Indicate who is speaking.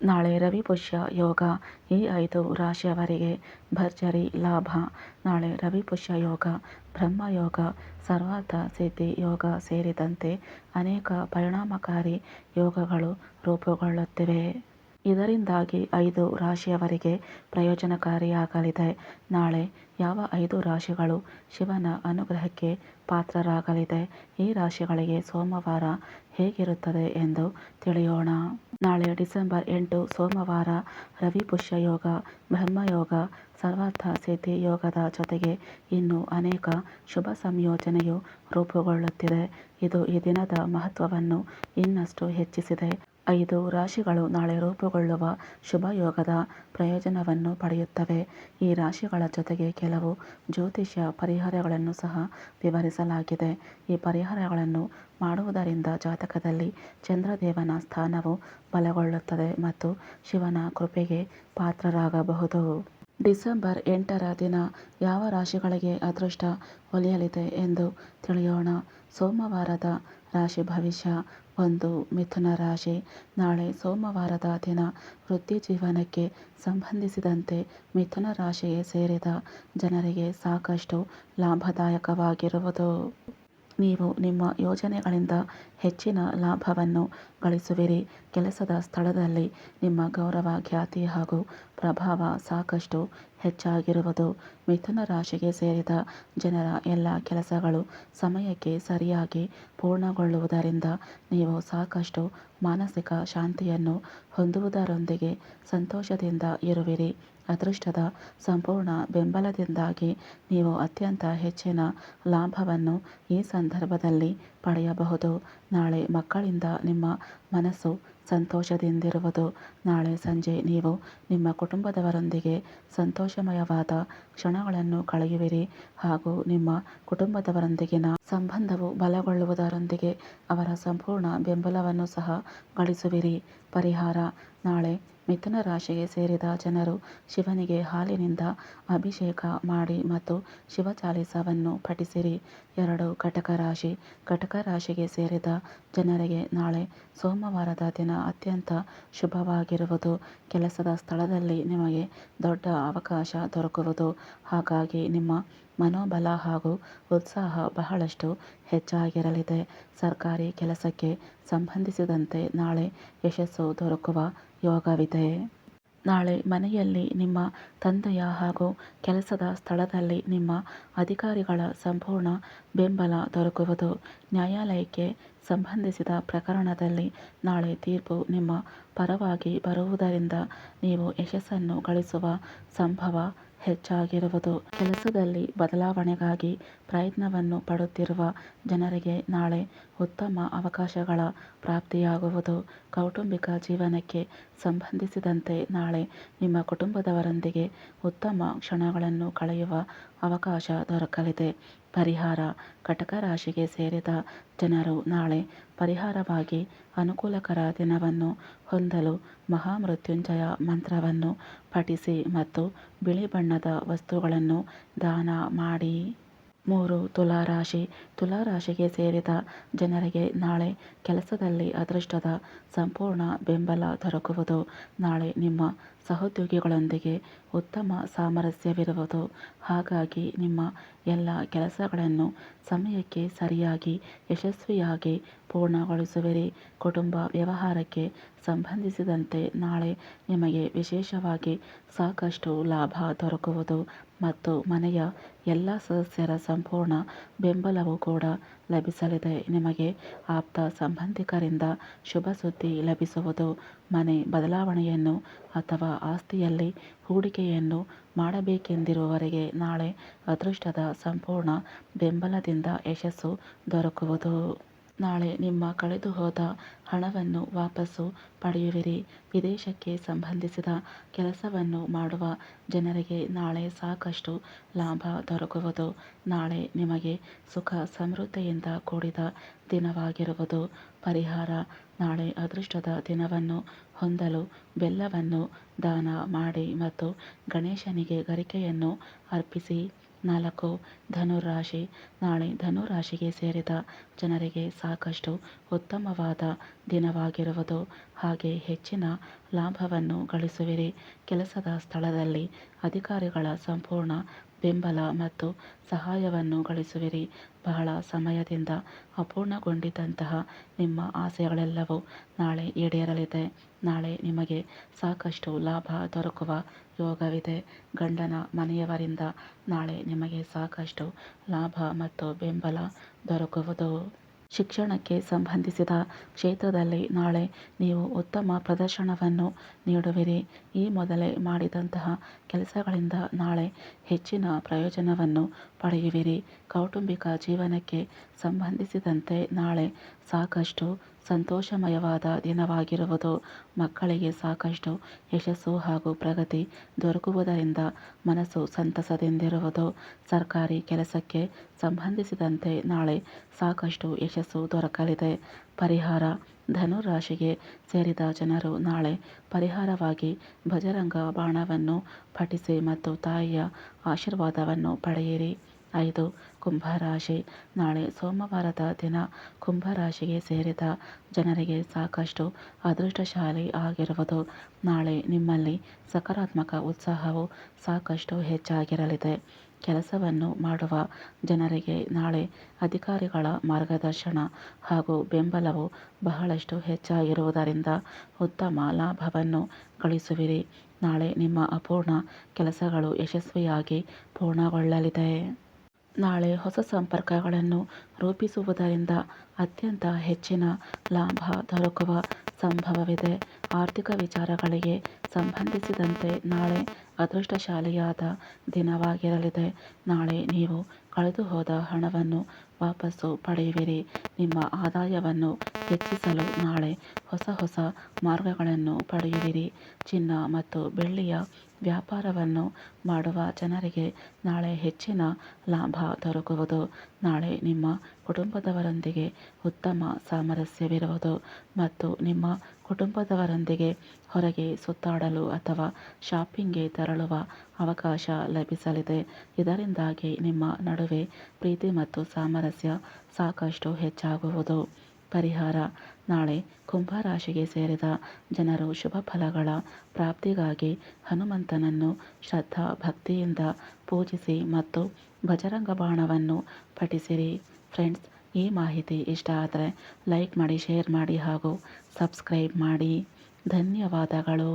Speaker 1: ನಾಳೆ ರವಿ ಪುಷ್ಯ ಯೋಗ ಈ ಐದು ರಾಶಿಯವರಿಗೆ ಭರ್ಜರಿ ಲಾಭ. ನಾಳೆ ರವಿ ಪುಷ್ಯ ಯೋಗ ಬ್ರಹ್ಮಯೋಗ ಸರ್ವಾರ್ಥ ಸಿದ್ಧಿ ಯೋಗ ಸೇರಿದಂತೆ ಅನೇಕ ಪರಿಣಾಮಕಾರಿ ಯೋಗಗಳು ರೂಪುಗೊಳ್ಳುತ್ತಿವೆ. ಇದರಿಂದಾಗಿ ಐದು ರಾಶಿಯವರಿಗೆ ಪ್ರಯೋಜನಕಾರಿಯಾಗಲಿದೆ. ನಾಳೆ ಯಾವ ಐದು ರಾಶಿಗಳು ಶಿವನ ಅನುಗ್ರಹಕ್ಕೆ ಪಾತ್ರರಾಗಲಿದೆ? ಈ ರಾಶಿಗಳಿಗೆ ಸೋಮವಾರ ಹೇಗಿರುತ್ತದೆ ಎಂದು ತಿಳಿಯೋಣ. ನಾಳೆ ಡಿಸೆಂಬರ್ ಎಂಟು ಸೋಮವಾರ ರವಿ ಪುಷ್ಯ ಯೋಗ ಬ್ರಹ್ಮಯೋಗ ಸರ್ವಾರ್ಥ ಸಿದ್ಧಿ ಯೋಗದ ಜೊತೆಗೆ ಇನ್ನೂ ಅನೇಕ ಶುಭ ಸಂಯೋಜನೆಯು ರೂಪುಗೊಳ್ಳುತ್ತಿದೆ. ಇದು ಈ ದಿನದ ಮಹತ್ವವನ್ನು ಇನ್ನಷ್ಟು ಹೆಚ್ಚಿಸಿದೆ. ಐದು ರಾಶಿಗಳು ನಾಳೆ ರೂಪುಗೊಳ್ಳುವ ಶುಭ ಯೋಗದ ಪ್ರಯೋಜನವನ್ನು ಪಡೆಯುತ್ತವೆ. ಈ ರಾಶಿಗಳ ಜೊತೆಗೆ ಕೆಲವು ಜ್ಯೋತಿಷ್ಯ ಪರಿಹಾರಗಳನ್ನು ಸಹ ವಿವರಿಸಲಾಗಿದೆ. ಈ ಪರಿಹಾರಗಳನ್ನು ಮಾಡುವುದರಿಂದ ಜಾತಕದಲ್ಲಿ ಚಂದ್ರದೇವನ ಸ್ಥಾನವು ಬಲಗೊಳ್ಳುತ್ತದೆ ಮತ್ತು ಶಿವನ ಕೃಪೆಗೆ ಪಾತ್ರರಾಗಬಹುದು. ಡಿಸೆಂಬರ್ ಎಂಟರ ದಿನ ಯಾವ ರಾಶಿಗಳಿಗೆ ಅದೃಷ್ಟ ಒಲಿಯಲಿದೆ ಎಂದು ತಿಳಿಯೋಣ. ಸೋಮವಾರದ ರಾಶಿ ಭವಿಷ್ಯ. ಒಂದು ಮಿಥುನ ರಾಶಿ. ನಾಳೆ ಸೋಮವಾರದ ದಿನ ವೃತ್ತಿ ಜೀವನಕ್ಕೆ ಸಂಬಂಧಿಸಿದಂತೆ ಮಿಥುನ ರಾಶಿಗೆ ಸೇರಿದ ಜನರಿಗೆ ಸಾಕಷ್ಟು ಲಾಭದಾಯಕವಾಗಿರುವುದು. ನೀವು ನಿಮ್ಮ ಯೋಜನೆಗಳಿಂದ ಹೆಚ್ಚಿನ ಲಾಭವನ್ನು ಗಳಿಸುವಿರಿ. ಕೆಲಸದ ಸ್ಥಳದಲ್ಲಿ ನಿಮ್ಮ ಗೌರವ ಖ್ಯಾತಿ ಹಾಗೂ ಪ್ರಭಾವ ಸಾಕಷ್ಟು ಹೆಚ್ಚಾಗಿರುವುದು. ಮಿಥುನ ರಾಶಿಗೆ ಸೇರಿದ ಜನರ ಎಲ್ಲ ಕೆಲಸಗಳು ಸಮಯಕ್ಕೆ ಸರಿಯಾಗಿ ಪೂರ್ಣಗೊಳ್ಳುವುದರಿಂದ ನೀವು ಸಾಕಷ್ಟು ಮಾನಸಿಕ ಶಾಂತಿಯನ್ನು ಹೊಂದುವುದರೊಂದಿಗೆ ಸಂತೋಷದಿಂದ ಇರುವಿರಿ. ಅದೃಷ್ಟದ ಸಂಪೂರ್ಣ ಬೆಂಬಲದಿಂದಾಗಿ ನೀವು ಅತ್ಯಂತ ಹೆಚ್ಚಿನ ಲಾಭವನ್ನು ಈ ಸಂದರ್ಭದಲ್ಲಿ ಪಡೆಯಬಹುದು. ನಾಳೆ ಮಕ್ಕಳಿಂದ ನಿಮ್ಮ ಮನಸ್ಸು ಸಂತೋಷದಿಂದಿರುವುದು. ನಾಳೆ ಸಂಜೆ ನೀವು ನಿಮ್ಮ ಕುಟುಂಬದವರೊಂದಿಗೆ ಸಂತೋಷಮಯವಾದ ಕ್ಷಣಗಳನ್ನು ಕಳೆಯುವಿರಿ ಹಾಗೂ ನಿಮ್ಮ ಕುಟುಂಬದವರೊಂದಿಗಿನ ಸಂಬಂಧವು ಬಲಗೊಳ್ಳುವುದರೊಂದಿಗೆ ಅವರ ಸಂಪೂರ್ಣ ಬೆಂಬಲವನ್ನು ಸಹ ಗಳಿಸುವಿರಿ. ಪರಿಹಾರ, ನಾಳೆ ಮಿಥುನ ರಾಶಿಗೆ ಸೇರಿದ ಜನರು ಶಿವನಿಗೆ ಹಾಲಿನಿಂದ ಅಭಿಷೇಕ ಮಾಡಿ ಮತ್ತು ಶಿವ ಶಿವಚಾಲಿಸವನ್ನು ಪಠಿಸಿರಿ. ಎರಡು ಕಟಕ ರಾಶಿ. ಕಟಕ ರಾಶಿಗೆ ಸೇರಿದ ಜನರಿಗೆ ನಾಳೆ ಸೋಮವಾರದ ದಿನ ಅತ್ಯಂತ ಶುಭವಾಗಿರುವುದು. ಕೆಲಸದ ಸ್ಥಳದಲ್ಲಿ ನಿಮಗೆ ದೊಡ್ಡ ಅವಕಾಶ ದೊರಕುವುದು. ಹಾಗಾಗಿ ನಿಮ್ಮ ಮನೋಬಲ ಹಾಗೂ ಉತ್ಸಾಹ ಬಹಳಷ್ಟು ಹೆಚ್ಚಾಗಿರಲಿದೆ. ಸರ್ಕಾರಿ ಕೆಲಸಕ್ಕೆ ಸಂಬಂಧಿಸಿದಂತೆ ನಾಳೆ ಯಶಸ್ಸು ದೊರಕುವ ಯೋಗವಿದೆ. ನಾಳೆ ಮನೆಯಲ್ಲಿ ನಿಮ್ಮ ತಂದೆಯ ಹಾಗೂ ಕೆಲಸದ ಸ್ಥಳದಲ್ಲಿ ನಿಮ್ಮ ಅಧಿಕಾರಿಗಳ ಸಂಪೂರ್ಣ ಬೆಂಬಲ ದೊರಕುವುದು ನ್ಯಾಯಾಲಯಕ್ಕೆ ಸಂಬಂಧಿಸಿದ ಪ್ರಕರಣದಲ್ಲಿ ನಾಳೆ ತೀರ್ಪು ನಿಮ್ಮ ಪರವಾಗಿ ಬರುವುದರಿಂದ ನೀವು ಯಶಸ್ಸನ್ನು ಗಳಿಸುವ ಸಂಭವ ಹೆಚ್ಚಾಗಿರುವುದು. ಕೆಲಸದಲ್ಲಿ ಬದಲಾವಣೆಗಾಗಿ ಪ್ರಯತ್ನವನ್ನು ಪಡುತ್ತಿರುವ ಜನರಿಗೆ ನಾಳೆ ಉತ್ತಮ ಅವಕಾಶಗಳ ಪ್ರಾಪ್ತಿಯಾಗುವುದು. ಕೌಟುಂಬಿಕ ಜೀವನಕ್ಕೆ ಸಂಬಂಧಿಸಿದಂತೆ ನಾಳೆ ನಿಮ್ಮ ಕುಟುಂಬದವರೊಂದಿಗೆ ಉತ್ತಮ ಕ್ಷಣಗಳನ್ನು ಕಳೆಯುವ ಅವಕಾಶ ದೊರಕಲಿದೆ. ಪರಿಹಾರ ಕಟಕ ರಾಶಿಗೆ ಸೇರಿದ ಜನರು ನಾಳೆ ಪರಿಹಾರವಾಗಿ ಅನುಕೂಲಕರ ದಿನವನ್ನು ಹೊಂದಲು ಮಹಾಮೃತ್ಯುಂಜಯ ಮಂತ್ರವನ್ನು ಪಠಿಸಿ ಮತ್ತು ಬಿಳಿ ಬಣ್ಣದ ವಸ್ತುಗಳನ್ನು ದಾನ ಮಾಡಿ. ಮೂರು ತುಲಾ ರಾಶಿ ತುಲಾ ರಾಶಿಗೆ ಸೇರಿದ ಜನರಿಗೆ ನಾಳೆ ಕೆಲಸದಲ್ಲಿ ಅದೃಷ್ಟದ ಸಂಪೂರ್ಣ ಬೆಂಬಲ ದೊರಕುವುದು. ನಾಳೆ ನಿಮ್ಮ ಸಹೋದ್ಯೋಗಿಗಳೊಂದಿಗೆ ಉತ್ತಮ ಸಾಮರಸ್ಯವಿರುವುದು. ಹಾಗಾಗಿ ನಿಮ್ಮ ಎಲ್ಲ ಕೆಲಸಗಳನ್ನು ಸಮಯಕ್ಕೆ ಸರಿಯಾಗಿ, ಯಶಸ್ವಿಯಾಗಿ ಪೂರ್ಣಗೊಳಿಸುವಿರಿ. ಕುಟುಂಬ ವ್ಯವಹಾರಕ್ಕೆ ಸಂಬಂಧಿಸಿದಂತೆ ನಾಳೆ ನಿಮಗೆ ವಿಶೇಷವಾಗಿ ಸಾಕಷ್ಟು ಲಾಭ ದೊರಕುವುದು. ಮತ್ತು ಮನೆಯ ಎಲ್ಲ ಸದಸ್ಯರ ಸಂಪೂರ್ಣ ಬೆಂಬಲವೂ ಕೂಡ ಲಭಿಸಲಿದೆ. ನಿಮಗೆ ಆಪ್ತ ಸಂಬಂಧಿಕರಿಂದ ಶುಭ ಸುದ್ದಿ ಲಭಿಸುವುದು, ಮನೆ ಬದಲಾವಣೆಯನ್ನು ಅಥವಾ ಆಸ್ತಿಯಲ್ಲಿ ಹೂಡಿಕೆಯನ್ನು ಮಾಡಬೇಕೆಂದಿರುವವರಿಗೆ ನಾಳೆ ಅದೃಷ್ಟದ ಸಂಪೂರ್ಣ ಬೆಂಬಲದಿಂದ ಯಶಸ್ಸು ದೊರಕುವುದು. ನಾಳೆ ನಿಮ್ಮ ಕಳೆದುಹೋದ ಹಣವನ್ನು ವಾಪಸ್ಸು ಪಡೆಯುವಿರಿ. ವಿದೇಶಕ್ಕೆ ಸಂಬಂಧಿಸಿದ ಕೆಲಸವನ್ನು ಮಾಡುವ ಜನರಿಗೆ ನಾಳೆ ಸಾಕಷ್ಟು ಲಾಭ ದೊರಕುವುದು. ನಾಳೆ ನಿಮಗೆ ಸುಖ ಸಮೃದ್ಧಿಯಿಂದ ಕೂಡಿದ ದಿನವಾಗಿರುವುದು. ಪರಿಹಾರ, ನಾಳೆ ಅದೃಷ್ಟದ ದಿನವನ್ನು ಹೊಂದಲು ಬೆಲ್ಲವನ್ನು ದಾನ ಮಾಡಿ ಮತ್ತು ಗಣೇಶನಿಗೆ ಗರಿಕೆಯನ್ನು ಅರ್ಪಿಸಿ. ನಾಲ್ಕು ಧನುರಾಶಿ. ನಾಳೆ ಧನುರಾಶಿಗೆ ಸೇರಿದ ಜನರಿಗೆ ಸಾಕಷ್ಟು ಉತ್ತಮವಾದ ದಿನವಾಗಿರುವುದು. ಹಾಗೆ ಹೆಚ್ಚಿನ ಲಾಭವನ್ನು ಗಳಿಸುವಿರಿ. ಕೆಲಸದ ಸ್ಥಳದಲ್ಲಿ ಅಧಿಕಾರಿಗಳ ಸಂಪೂರ್ಣ ಬೆಂಬಲ ಮತ್ತು ಸಹಾಯವನ್ನು ಗಳಿಸುವಿರಿ. ಬಹಳ ಸಮಯದಿಂದ ಅಪೂರ್ಣಗೊಂಡಿದ್ದಂತಹ ನಿಮ್ಮ ಆಸೆಗಳೆಲ್ಲವೂ ನಾಳೆ ಈಡೇರಲಿದೆ. ನಾಳೆ ನಿಮಗೆ ಸಾಕಷ್ಟು ಲಾಭ ದೊರಕುವ ಯೋಗವಿದೆ. ಗಂಡನ ಮನೆಯವರಿಂದ ನಾಳೆ ನಿಮಗೆ ಸಾಕಷ್ಟು ಲಾಭ ಮತ್ತು ಬೆಂಬಲ ದೊರಕುವುದು. ಶಿಕ್ಷಣಕ್ಕೆ ಸಂಬಂಧಿಸಿದ ಕ್ಷೇತ್ರದಲ್ಲಿ ನಾಳೆ ನೀವು ಉತ್ತಮ ಪ್ರದರ್ಶನವನ್ನು ನೀಡುವಿರಿ. ಈ ಮೊದಲೇ ಮಾಡಿದಂತಹ ಕೆಲಸಗಳಿಂದ ನಾಳೆ ಹೆಚ್ಚಿನ ಪ್ರಯೋಜನವನ್ನು ಪಡೆಯುವಿರಿ. ಕೌಟುಂಬಿಕ ಜೀವನಕ್ಕೆ ಸಂಬಂಧಿಸಿದಂತೆ ನಾಳೆ ಸಾಕಷ್ಟು ಸಂತೋಷಮಯವಾದ ದಿನವಾಗಿರುವುದು ಮಕ್ಕಳಿಗೆ ಸಾಕಷ್ಟು ಯಶಸ್ಸು ಹಾಗೂ ಪ್ರಗತಿ ದೊರಕುವುದರಿಂದ ಮನಸ್ಸು ಸಂತಸದಿಂದಿರುವುದು. ಸರ್ಕಾರಿ ಕೆಲಸಕ್ಕೆ ಸಂಬಂಧಿಸಿದಂತೆ ನಾಳೆ ಸಾಕಷ್ಟು ಯಶಸ್ಸು ದೊರಕಲಿದೆ. ಪರಿಹಾರ, ಧನುರಾಶಿಗೆ ಸೇರಿದ ಜನರು ನಾಳೆ ಪರಿಹಾರವಾಗಿ ಭಜರಂಗ ಬಾಣವನ್ನು ಪಠಿಸಿ ಮತ್ತು ತಾಯಿಯ ಆಶೀರ್ವಾದವನ್ನು ಪಡೆಯಿರಿ. ಐದು ಕುಂಭರಾಶಿ. ನಾಳೆ ಸೋಮವಾರದ ದಿನ ಕುಂಭರಾಶಿಗೆ ಸೇರಿದ ಜನರಿಗೆ ಸಾಕಷ್ಟು ಅದೃಷ್ಟಶಾಲಿ ಆಗಿರುವುದು. ನಾಳೆ ನಿಮ್ಮಲ್ಲಿ ಸಕಾರಾತ್ಮಕ ಉತ್ಸಾಹವು ಸಾಕಷ್ಟು ಹೆಚ್ಚಾಗಿರಲಿದೆ. ಕೆಲಸವನ್ನು ಮಾಡುವ ಜನರಿಗೆ ನಾಳೆ ಅಧಿಕಾರಿಗಳ ಮಾರ್ಗದರ್ಶನ ಹಾಗೂ ಬೆಂಬಲವು ಬಹಳಷ್ಟು ಹೆಚ್ಚಾಗಿರುವುದರಿಂದ ಉತ್ತಮ ಲಾಭವನ್ನು ಗಳಿಸುವಿರಿ. ನಾಳೆ ನಿಮ್ಮ ಅಪೂರ್ಣ ಕೆಲಸಗಳು ಯಶಸ್ವಿಯಾಗಿ ಪೂರ್ಣಗೊಳ್ಳಲಿದೆ. ನಾಳೆ ಹೊಸ ಸಂಪರ್ಕಗಳನ್ನು ರೂಪಿಸುವುದರಿಂದ ಅತ್ಯಂತ ಹೆಚ್ಚಿನ ಲಾಭ ದೊರಕುವ ಸಂಭವವಿದೆ. ಆರ್ಥಿಕ ವಿಚಾರಗಳಿಗೆ ಸಂಬಂಧಿಸಿದಂತೆ ನಾಳೆ ಅದೃಷ್ಟಶಾಲಿಯಾದ ದಿನವಾಗಿರಲಿದೆ. ನಾಳೆ ನೀವು ಕಳೆದುಹೋದ ಹಣವನ್ನು ವಾಪಸ್ಸು ಪಡೆಯುವಿರಿ. ನಿಮ್ಮ ಆದಾಯವನ್ನು ಹೆಚ್ಚಿಸಲು ನಾಳೆ ಹೊಸ ಹೊಸ ಮಾರ್ಗಗಳನ್ನು ಪಡೆಯುವಿರಿ. ಚಿನ್ನ ಮತ್ತು ಬೆಳ್ಳಿಯ ವ್ಯಾಪಾರವನ್ನು ಮಾಡುವ ಜನರಿಗೆ ನಾಳೆ ಹೆಚ್ಚಿನ ಲಾಭ ದೊರಕುವುದು. ನಾಳೆ ನಿಮ್ಮ ಕುಟುಂಬದವರೊಂದಿಗೆ ಉತ್ತಮ ಸಾಮರಸ್ಯವಿರುವುದು ಮತ್ತು ನಿಮ್ಮ ಕುಟುಂಬದವರೊಂದಿಗೆ ಹೊರಗೆ ಸುತ್ತಾಡಲು ಅಥವಾ ಶಾಪಿಂಗ್ಗೆ ತೆರಳುವ ಅವಕಾಶ ಲಭಿಸಲಿದೆ. ಇದರಿಂದಾಗಿ ನಿಮ್ಮ ನಡುವೆ ಪ್ರೀತಿ ಮತ್ತು ಸಾಮರಸ್ಯ ಸಾಕಷ್ಟು ಹೆಚ್ಚಾಗುವುದು ಪರಿಹಾರ. ನಾಳೆ ಕುಂಭರಾಶಿಗೆ ಸೇರಿದ ಜನರು ಶುಭ ಫಲಗಳ ಪ್ರಾಪ್ತಿಗಾಗಿ ಹನುಮಂತನನ್ನು ಶ್ರದ್ಧಾ ಭಕ್ತಿಯಿಂದ ಪೂಜಿಸಿ ಮತ್ತು ಭಜರಂಗ ಬಾಣವನ್ನು ಪಠಿಸಿರಿ. ಫ್ರೆಂಡ್ಸ್, ಈ ಮಾಹಿತಿ ಇಷ್ಟ ಆದರೆ ಲೈಕ್ ಮಾಡಿ, ಶೇರ್ ಮಾಡಿ ಹಾಗೂ ಸಬ್ಸ್ಕ್ರೈಬ್ ಮಾಡಿ. ಧನ್ಯವಾದಗಳು.